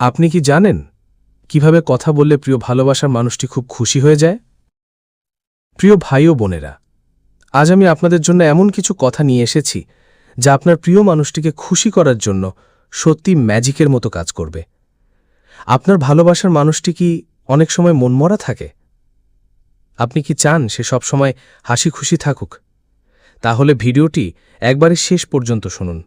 আপনি কি জানেন কীভাবে কথা বললে প্রিয় ভালোবাসার মানুষটি খুব খুশি হয়ে যায়? প্রিয় ভাই ও বোনেরা, আজ আমি আপনাদের জন্য এমন কিছু কথা নিয়ে এসেছি যা আপনার প্রিয় মানুষটিকে খুশি করার জন্য সত্যি ম্যাজিকের মতো কাজ করবে। আপনার ভালোবাসার মানুষটি কি অনেক সময় মনমরা থাকে? আপনি কি চান সে সব সময় হাসি খুশি থাকুক? তাহলে ভিডিওটি একবারে শেষ পর্যন্ত শুনুন,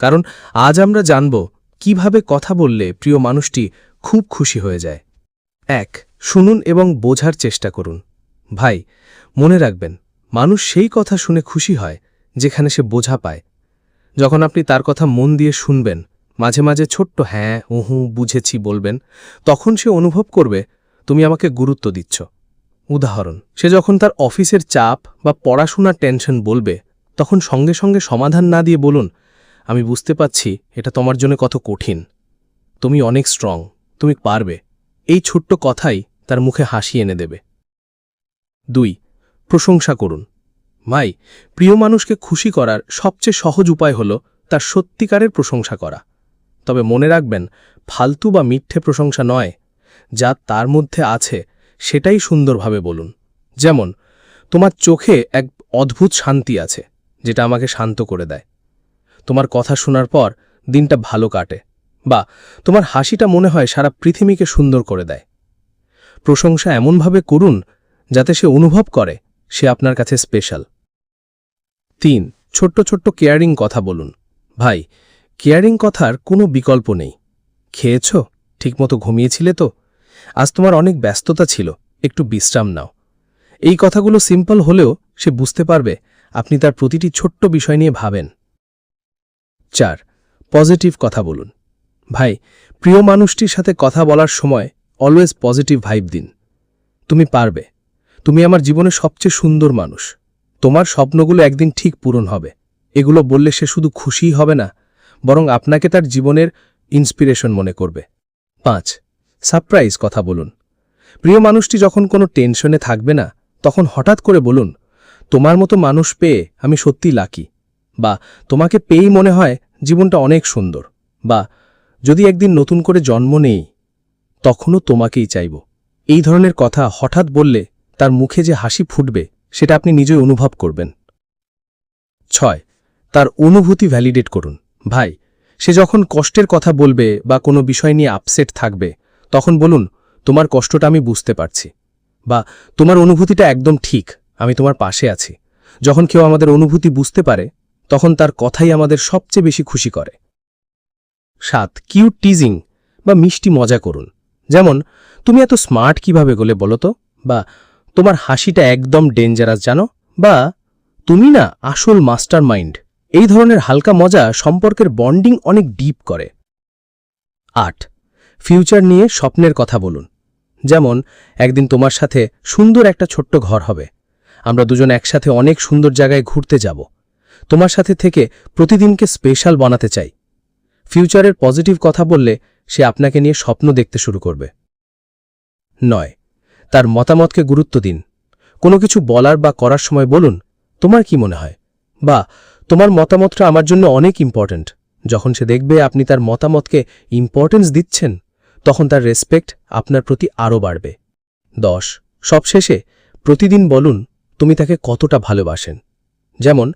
কারণ আজ আমরা জানব কীভাবে কথা বললে প্রিয় মানুষটি খুব খুশি হয়ে যায়? এক, শুনুন এবং বোঝার চেষ্টা করুন। ভাই, মনে রাখবেন, মানুষ সেই কথা শুনে খুশি হয় যেখানে সে বোঝা পায়। যখন আপনি তার কথা মন দিয়ে শুনবেন, মাঝে মাঝে ছোট্ট হ্যাঁ উহু, বুঝেছি, বলবেন, তখন সে অনুভব করবে, তুমি আমাকে গুরুত্ব দিচ্ছ। উদাহরণ, সে যখন তার অফিসের চাপ বা পড়াশোনার টেনশন বলবে, তখন সঙ্গে সঙ্গে সমাধান না দিয়ে বলুন আমি বুঝতে পাচ্ছি এটা তোমার জন্য কত কঠিন। তুমি অনেক স্ট্রং তুমি পারবে। এই ছোট্ট কথাই তার মুখে হাসি এনে দেবে। দুই, প্রশংসা করুন। ভাই, প্রিয় মানুষকে খুশি করার সবচেয়ে সহজ উপায় হল তার সত্যিকারের প্রশংসা করা। তবে মনে রাখবেন, ফালতু বা মিথ্যে প্রশংসা নয়। যা তার মধ্যে আছে, সেটাই সুন্দরভাবে বলুন। যেমন, তোমার চোখে এক অদ্ভুত শান্তি আছে, যেটা আমাকে শান্ত করে দেয়। তোমার কথা শোনার পর দিনটা ভালো কাটে। বা, তোমার হাসিটা মনে হয় সারা পৃথিবীকে সুন্দর করে দেয়। প্রশংসা এমনভাবে করুন যাতে সে অনুভব করে, সে আপনার কাছে স্পেশাল তিন, ছোট্ট ছোট্ট কেয়ারিং কথা বলুন। ভাই কেয়ারিং কথার কোনো বিকল্প নেই। খেয়েছ? ঠিকমতো ঘুমিয়েছিলে তো? আজ তোমার অনেক ব্যস্ততা ছিল, একটু বিশ্রাম নাও। এই কথাগুলো সিম্পল হলেও সে বুঝতে পারবে আপনি তার প্রতিটি ছোট্ট বিষয় নিয়ে ভাবেন। চার, পজিটিভ কথা বলুন। ভাই, প্রিয় মানুষটির সাথে কথা বলার সময় অলওয়েজ পজিটিভ ভাইব দিন। তুমি পারবে। তুমি আমার জীবনে সবচেয়ে সুন্দর মানুষ। তোমার স্বপ্নগুলো একদিন ঠিক পূরণ হবে। এগুলো বললে সে শুধু খুশিই হবে না, বরং আপনাকে তার জীবনের ইন্সপিরেশন মনে করবে। পাঁচ সারপ্রাইজ কথা বলুন। প্রিয় মানুষটি যখন কোনো টেনশনে থাকবে না, তখন হঠাৎ করে বলুন, তোমার মতো মানুষ পেয়ে আমি সত্যি লাকি বা তোমাকে পেয়েই মনে হয় জীবনটা অনেক সুন্দর। বা, যদি একদিন নতুন করে জন্ম নেই, তখনও তোমাকেই চাইব। এই ধরনের কথা হঠাৎ বললে তার মুখে যে হাসি ফুটবে, সেটা আপনি নিজেই অনুভব করবেন। ছয়, তার অনুভূতি ভ্যালিডেট করুন। ভাই, সে যখন কষ্টের কথা বলবে বা কোনো বিষয় নিয়ে আপসেট থাকবে, তখন বলুন, তোমার কষ্টটা আমি বুঝতে পারছি। বা, তোমার অনুভূতিটা একদম ঠিক, আমি তোমার পাশে আছি। যখন কেউ আমাদের অনুভূতি বুঝতে পারে তখন তার কথাই আমাদের সবচেয়ে বেশি খুশি করে। সাত, কিউট টিজিং বা মিষ্টি মজা করুন। যেমন, তুমি এত স্মার্ট কীভাবে গলে বলো তো? বা, তোমার হাসিটা একদম ডেঞ্জারাস জানো? বা, তুমি না আসল মাস্টার মাইন্ড এই ধরনের হালকা মজা সম্পর্কের বন্ডিং অনেক ডিপ করে। আট, ফিউচার নিয়ে স্বপ্নের কথা বলুন। যেমন, একদিন তোমার সাথে সুন্দর একটা ছোট্ট ঘর হবে। আমরা দুজন একসাথে অনেক সুন্দর জায়গায় ঘুরতে যাব। তোমার সাথে থেকে প্রতিদিনকে স্পেশাল বানাতে চাই। ফিউচারের পজিটিভ কথা বললে সে আপনাকে নিয়ে স্বপ্ন দেখতে শুরু করবে। নয়, তার মতামতকে গুরুত্ব দিন। কোনো কিছু বলার বা করার সময় বলুন, তোমার কি মনে হয়? বা, তোমার মতামতটা আমার জন্য অনেক ইম্পর্ট্যান্ট যখন সে দেখবে আপনি তার মতামতকে ইম্পর্টেন্স দিচ্ছেন, তখন তার রেসপেক্ট আপনার প্রতি আরও বাড়বে। দশ, সবশেষে প্রতিদিন বলুন, তুমি তাকে কতটা ভালোবাসেন। যেমন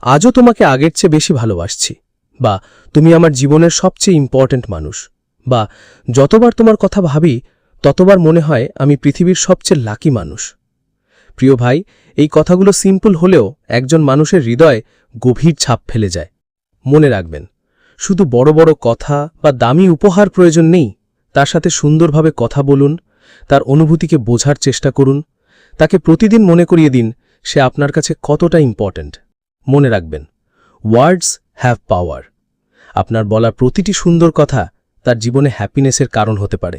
আজও তোমাকে আগের চেয়ে বেশি ভালোবাসছি। বা, তুমি আমার জীবনের সবচেয়ে ইম্পর্ট্যান্ট মানুষ। বা, যতবার তোমার কথা ভাবি, ততবার মনে হয় আমি পৃথিবীর সবচেয়ে লাকি মানুষ। প্রিয় ভাই, এই কথাগুলো সিম্পল হলেও একজন মানুষের হৃদয়ে গভীর ছাপ ফেলে যায়। মনে রাখবেন, শুধু বড় বড় কথা বা দামি উপহার প্রয়োজন নেই। তার সাথে সুন্দরভাবে কথা বলুন, তার অনুভূতিকে বোঝার চেষ্টা করুন, তাকে প্রতিদিন মনে করিয়ে দিন সে আপনার কাছে কতটা ইম্পর্ট্যান্ট মনে রাখবেন ওয়ার্ডস হ্যাভ পাওয়ার আপনার বলা প্রতিটি সুন্দর কথা তার জীবনে হ্যাপিনেসের কারণ হতে পারে।